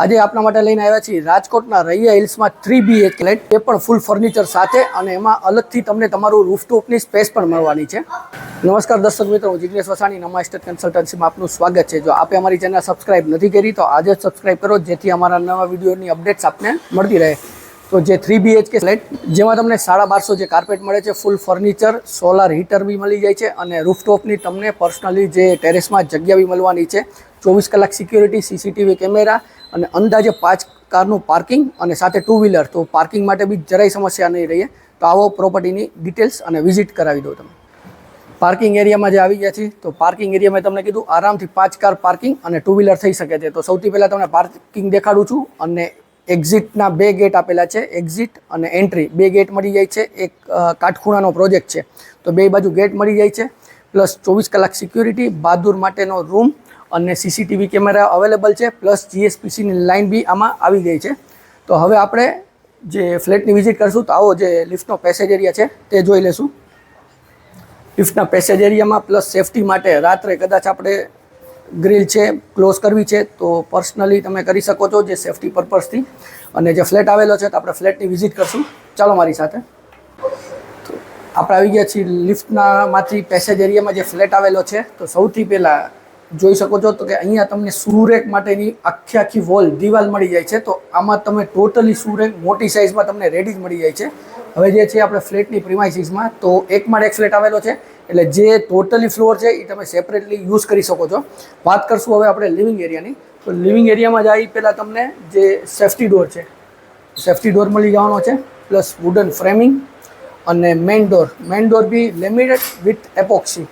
આજે આપણા માટે લઈને આવ્યા છીએ રાજકોટના રૈયા હિલ્સમાં થ્રી બી એચ ફ્લેટ એ પણ ફૂલ ફર્નિચર સાથે અને એમાં અલગથી તમને તમારું રૂફટોપની સ્પેસ પણ મળવાની છે. નમસ્કાર દર્શક મિત્રો, હું જિજ્ઞેશ વસાણી, નમા સ્ટેટ કન્સલ્ટન્સીમાં આપનું સ્વાગત છે. જો આપે અમારી ચેનલ સબસ્ક્રાઇબ નથી કરી, તો આજે જ સબસ્ક્રાઇબ કરો, જેથી અમારા નવા વિડીયોની અપડેટ્સ આપને મળતી રહે. તો જે થ્રી બીએચકે ફ્લેટ જેમાં તમને સાડા બારસો જે કાર્પેટ મળે છે ફૂલ ફર્નિચર સોલાર હીટર બી મળી જાય છે અને રૂફટોપની તમને પર્સનલી જે ટેરેસમાં જગ્યા બી મળવાની છે, ચોવીસ કલાક સિક્યુરિટી સીસીટીવી કેમેરા અને અંદાજે પાંચ કારનું પાર્કિંગ અને સાથે ટુ વ્હીલર તો પાર્કિંગ માટે બી જરાય સમસ્યા નહીં રહીએ. તો આવો પ્રોપર્ટીની ડિટેલ્સ અને વિઝિટ કરાવી દો તમે. પાર્કિંગ એરિયામાં જે આવી ગયા છે તો પાર્કિંગ એરિયા મેં તમને કીધું, આરામથી પાંચ કાર પાર્કિંગ અને ટુ વ્હીલર થઈ શકે છે. તો સૌથી પહેલાં તમને પાર્કિંગ દેખાડું છું અને એક્ઝિટના બે ગેટ આપેલા છે. એક્ઝિટ અને એન્ટ્રી બે ગેટ મળી જાય છે. એક કાટખૂણાનો પ્રોજેક્ટ છે. તો બે બાજુ ગેટ મળી જાય છે. પ્લસ ચોવીસ કલાક સિક્યુરિટી બહાદુર માટેનો રૂમ અને સીસીટીવી કેમેરા અવેલેબલ છે, પ્લસ જીએસપીસીની લાઇન બી આમાં આવી ગઈ છે. તો હવે આપણે જે ફ્લેટની વિઝિટ કરશું, તો આવો જે લિફ્ટનો પેસેજ એરિયા છે, તે જોઈ લેશું. લિફ્ટના પેસેજ એરિયામાં પ્લસ સેફટી માટે રાત્રે કદાચ આપણે ગ્રીલ છે, ક્લોઝ કરવી છે, તો પર્સનલી તમે કરી શકો છો જે સેફટી પર્પઝથી. અને જે ફ્લેટ આવેલો છે, તો આપણે ફ્લેટની વિઝિટ કરશું. ચાલો મારી સાથે. આપણે આવી ગયા છીએ લિફ્ટના માંથી પેસેજ એરિયામાં જે ફ્લેટ આવેલો છે, તો સૌથી પહેલાં જોઈ શકો છો તો કે અહીંયા તમને સુરેક માટેની આખી આખી વોલ દિવાલ મળી જાય છે. તો આમાં તમે ટોટલી સુરેક મોટી સાઇઝમાં તમને રેડી જ મળી જાય છે. હવે જે છે આપણે ફ્લેટની પ્રિમાઇસીસમાં તો એકમાં એક ફ્લેટ આવેલો છે. એટલે જે ટોટલી ફ્લોર છે એ તમે સેપરેટલી યુઝ કરી શકો છો. વાત કરશું હવે આપણે લિવિંગ એરિયાની તો લિવિંગ એરિયામાં જાય પહેલાં તમને જે સેફ્ટી ડોર છે. સેફ્ટી ડોર મળી જવાનો છે પ્લસ વુડન ફ્રેમિંગ અને મેન ડોર મેન ડોર બી લેમિનેટ વિથ એપોક્સી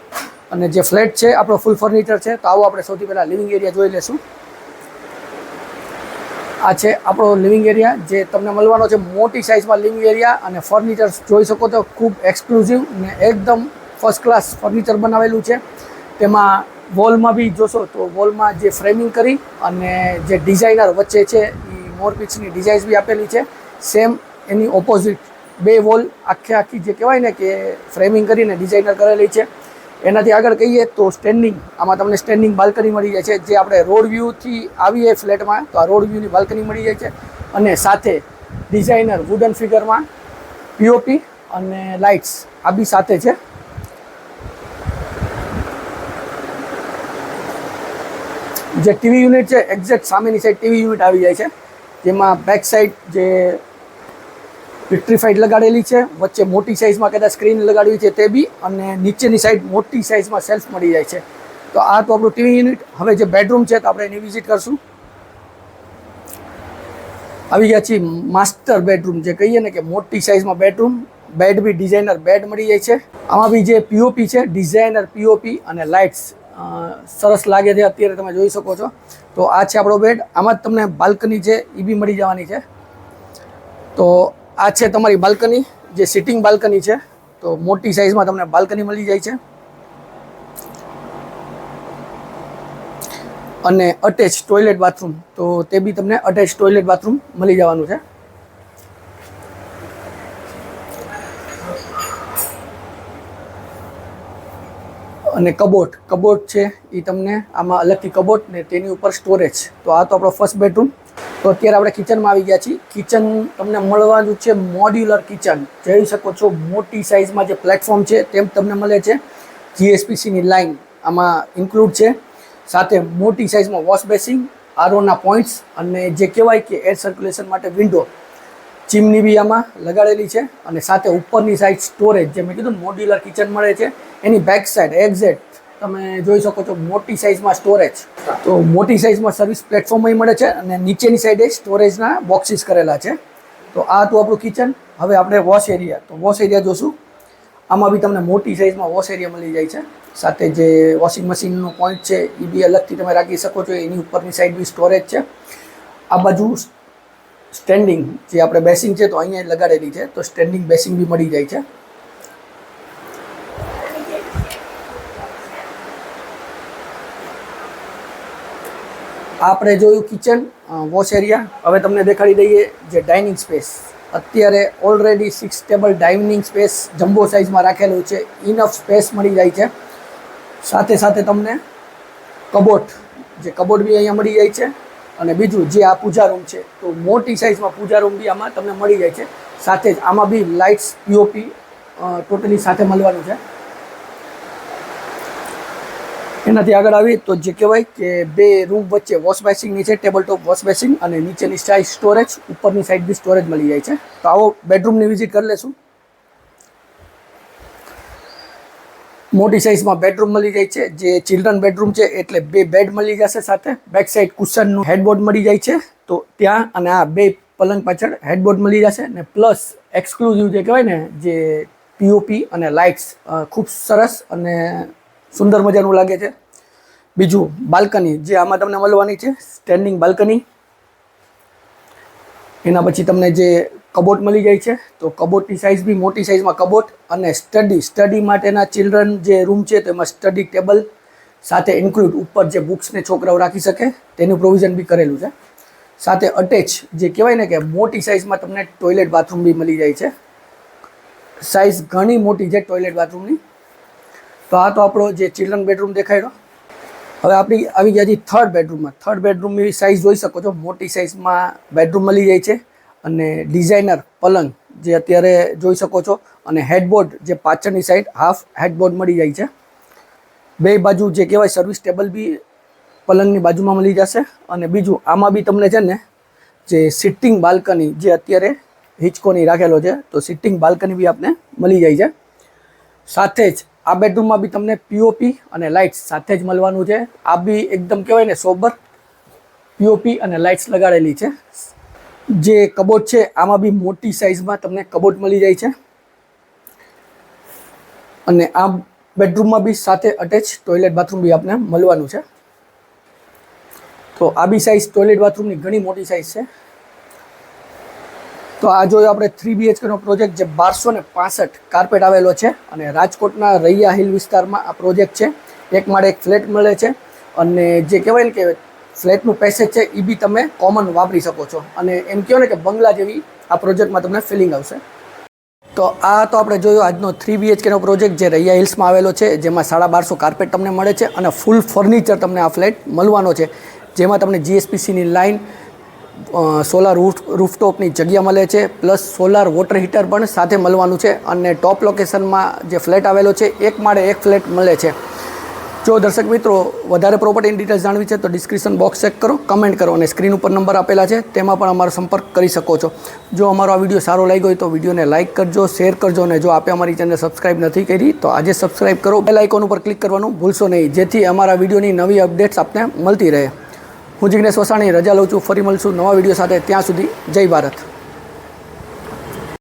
અને જે ફ્લેટ છે, આપણો ફૂલ ફર્નિચર છે, તો આવો આપણે સૌથી પહેલાં લિવિંગ એરિયા જોઈ લેશું આ છે આપણો લિવિંગ એરિયા જે તમને મળવાનો છે મોટી સાઇઝમાં લિવિંગ એરિયા અને ફર્નિચર જોઈ શકો તો ખૂબ એક્સક્લુઝિવ ને એકદમ ફર્સ્ટ ક્લાસ ફર્નિચર બનાવેલું છે. તેમાં વોલમાં બી જોશો તો વોલમાં જે ફ્રેમિંગ કરી અને જે ડિઝાઇનર વચ્ચે છે એ મોરપીચની ડિઝાઇન્સ બી આપેલી છે. સેમ એની ઓપોઝિટ બે વોલ આખે આખી જે કહેવાય ને કે ફ્રેમિંગ કરીને ડિઝાઇનર કરેલી છે. એનાથી આગળ કહીએ તો સ્ટેન્ડિંગ આમાં તમને સ્ટેન્ડિંગ બાલ્કની મળી જાય છે. જે આપણે રોડ વ્યૂથી આવીએ ફ્લેટમાં તો આ રોડ વ્યૂની બાલ્કની મળી જાય છે. અને સાથે ડિઝાઇનર વુડન ફિગરમાં પીઓપી અને લાઇટ્સ આ બી સાથે છે. જે ટીવી યુનિટ છે એક્ઝેક્ટ સામેની સાઈડ ટીવી યુનિટ આવી જાય છે. જેમાં બેક સાઈડ જે વિટ્રીફાઈડ લગાડેલી છે. વચ્ચે મોટી સાઇઝમાં કદાચ સ્ક્રીન લગાડવી છે તે બી અને નીચેની સાઈડ મોટી સાઇઝમાં સેલ્ફ મળી જાય છે. તો આ તો આપણું ટીવી યુનિટ હવે જે બેડરૂમ છે તો આપણે એની વિઝિટ કરશું. આવી ગયા છીએ માસ્ટર બેડરૂમ જે કહીએ ને કે મોટી સાઇઝમાં બેડરૂમ બેડ બી ડિઝાઇનર બેડ મળી જાય છે. આમાં બી જે પીઓપી છે ડિઝાઇનર પીઓપી અને લાઇટ્સ સરસ લાગે છે. અત્યારે તમે જોઈ શકો છો. તો આ છે આપણો બેડ આમાં જ તમને બાલ્કની છે એ બી મળી જવાની છે. તો આ છે તમારી બાલ્કની, જે સિટિંગ બાલ્કની છે. તો મોટી સાઇઝમાં તમને બાલ્કની મળી જાય છે. અને અટેચ ટોયલેટ બાથરૂમ તો તે બી તમને અટેચ ટોયલેટ બાથરૂમ મળી જવાનું છે. અને કબોટ કબોટ છે એ તમને આમાં અલગથી કબોટ ને તેની ઉપર સ્ટોરેજ તો આ તો આપણો ફર્સ્ટ બેડરૂમ તો અત્યારે આપણે કિચનમાં આવી ગયા છીએ. કિચન તમને મળવાનું છે મોડ્યુલર કિચન જોઈ શકો છો મોટી સાઇઝમાં જે પ્લેટફોર્મ છે તેમ તમને મળે છે. જીએસપીસીની લાઇન આમાં ઇન્ક્લુડ છે. સાથે મોટી સાઇઝમાં વોશ બેસિંગ આરોના પોઈન્ટ્સ અને જે કહેવાય કે એર સર્ક્યુલેશન માટે વિન્ડો ચીમની બી આમાં લગાડેલી છે અને સાથે ઉપરની સાઈડ સ્ટોરેજ જે મેં કીધું મોડ્યુલર કિચન મળે છે. એની બેક સાઇડ એક્ઝેક્ટ તમે જોઈ શકો છો મોટી સાઇઝમાં સ્ટોરેજ તો મોટી સાઇઝમાં સર્વિસ પ્લેટફોર્મય મળે છે અને નીચેની સાઈડે સ્ટોરેજના બોક્સિસ કરેલા છે. તો આ હતું આપણું કિચન હવે આપણે વોશ એરિયા તો વોશ એરિયા જોશું. આમાં બી તમને મોટી સાઇઝમાં વોશ એરિયા મળી જાય છે. સાથે જે વોશિંગ મશીનનો પોઈન્ટ છે એ બી અલગથી તમે રાખી શકો છો. એની ઉપરની સાઈડ બી સ્ટોરેજ છે. આ બાજુ સ્ટેન્ડિંગ જે આપણે બેસિંગ છે, તો અહીંયા લગાડેલી છે. તો સ્ટેન્ડિંગ બેસિંગ બી મળી જાય છે. આપણે જોયું કિચન વોશ એરિયા હવે તમને દેખાડી દઈએ જે ડાઇનિંગ સ્પેસ અત્યારે already six table dining space jumbo સાઇઝમાં રાખેલું છે. ઇનફ સ્પેસ મળી જાય છે. સાથે સાથે તમને કબોટ, જે કબોટ બી અહીંયા મળી જાય છે. અને બીજું જે આ પૂજા રૂમ છે, તો મોટી સાઇઝમાં પૂજા રૂમ બી આમાં તમને મળી જાય છે. સાથે જ આમાં બી લાઇટ્સ પીઓપી ટોટલી સાથે મળવાનું છે. એનાથી આગળ આવી તો જે કહેવાય કે બે રૂમ વચ્ચે વોશ બેસિંગની છે ટેબલ ટોપ વોશ બેસિંગ અને નીચેની સાઈડ સ્ટોરેજ, ઉપરની સાઈડ બી સ્ટોરેજ મળી જાય છે. તો આવો બેડરૂમની વિઝિટ કરી લેશું. મોટી સાઇઝમાં બેડરૂમ મળી જાય છે. જે ચિલ્ડ્રન બેડરૂમ છે એટલે બે બેડ મળી જશે સાથે. બેક સાઈડ કુશનનું હેડબોર્ડ મળી જાય છે. તો ત્યાં અને આ બે પલંગ પાછળ હેડબોર્ડ મળી જશે ને પ્લસ એક્સક્લુઝિવ જે કહેવાય ને, જે પીઓપી અને લાઇટ્સ ખૂબ સરસ અને સુંદર મજાનું લાગે છે. બીજું બાલ્કની, જે આમાં તમને મળવાની છે સ્ટેન્ડિંગ બાલ્કની એના પછી તમને જે કબોટ મળી જાય છે, તો કબોટની સાઇઝ બી મોટી સાઇઝમાં કબોટ અને સ્ટડી સ્ટડી માટેના ચિલ્ડ્રન જે રૂમ છે તેમાં સ્ટડી ટેબલ સાથે ઇન્ક્લુડ ઉપર જે બુક્સને છોકરાઓ રાખી શકે, તેનું પ્રોવિઝન બી કરેલું છે. સાથે અટેચ જે કહેવાય ને કે મોટી સાઇઝમાં તમને ટોયલેટ બાથરૂમ બી મળી જાય છે. સાઇઝ ઘણી મોટી છે ટોયલેટ બાથરૂમની તો આ તો આપણો જે ચિલ્ડ્રન બેડરૂમ દેખાડ્યો હવે આપણી આવી ગયા છે થર્ડ બેડરૂમમાં થર્ડ બેડરૂમની સાઇઝ જોઈ શકો છો. મોટી સાઇઝમાં બેડરૂમ મળી જાય છે. અને ડિઝાઇનર પલંગ જે અત્યારે જોઈ શકો છો. અને હેડબોર્ડ જે પાછળની સાઈડ હાફ હેડબોર્ડ મળી જાય છે. બે બાજુ જે કહેવાય સર્વિસ ટેબલ બી પલંગની બાજુમાં મળી જશે. અને બીજું આમાં બી તમને છે ને, જે સિટિંગ બાલ્કની જે અત્યારે હિચકોની રાખેલો છે, તો સિટિંગ બાલ્કની બી આપને મળી જાય છે. સાથે જ આ બેડરૂમમાં બી તમને પીઓપી અને લાઇટ્સ સાથે જ મળવાનું છે. આ બી એકદમ કહેવાય ને સોબર પીઓપી અને લાઇટ્સ લગાડેલી છે. જે કબોટ છે, આમાં બી મોટી સાઇઝમાં તમને કબોટ મળી જાય છે. અને આ બેડરૂમમાં બી સાથે અટેચ ટોયલેટ બાથરૂમ બી આપને મળવાનું છે. તો આ બી સાઇઝ ટોયલેટ બાથરૂમની ઘણી મોટી સાઇઝ છે. તો આ જોયો આપણે થ્રી બીએચકેનો પ્રોજેક્ટ જે બારસો ને પાસઠ કાર્પેટ આવેલો છે અને રાજકોટના રૈયા હિલ વિસ્તારમાં આ પ્રોજેક્ટ છે. એક માળે એક ફ્લેટ મળે છે અને જે કહેવાય ને કે ફ્લેટનું પેસેજ છે એ બી તમે કોમન વાપરી શકો છો. અને એમ કહો ને કે બંગલા જેવી આ પ્રોજેક્ટમાં તમને ફિલિંગ આવશે. તો આ તો આપણે જોયું આજનો થ્રી બીએચકેનો પ્રોજેક્ટ જે રૈયા હિલ્સમાં આવેલો છે, જેમાં સાડા બારસો કાર્પેટ તમને મળે છે અને ફૂલ ફર્નિચર તમને આ ફ્લેટ મળવાનો છે. જેમાં તમને જીએસપીસીની લાઇન સોલાર રૂફ રૂફટોપની જગ્યા મળે છે પ્લસ સોલાર વોટર હીટર પણ સાથે મળવાનું છે અને ટોપ લોકેશનમાં જે ફ્લેટ આવેલો છે, એક માળે એક ફ્લેટ મળે છે. જો દર્શક મિત્રો, વધારે પ્રોપર્ટીની ડિટેલ્સ જાણવી છે તો ડિસ્ક્રિપ્શન બોક્સ ચેક કરો કમેન્ટ કરો અને સ્ક્રીન ઉપર નંબર આપેલા છે, તેમાં પણ અમારો સંપર્ક કરી શકો છો. જો અમારો આ વીડિયો સારો લાગ્યો હોય તો વિડીયોને લાઇક કરજો શેર કરજો અને જો આપે અમારી ચેનલ સબસ્ક્રાઇબ નથી કરી, તો આજે સબસ્ક્રાઇબ કરો. બેલ આઇકોન ઉપર ક્લિક કરવાનું ભૂલશો નહીં, જેથી અમારા વિડીયોની નવી અપડેટ્સ આપને મળતી રહે. હું જિગ્નેશ વસાણી, રજા લઉં છું. ફરી મળશું નવા વીડિયો સાથે. ત્યાં સુધી જય ભારત.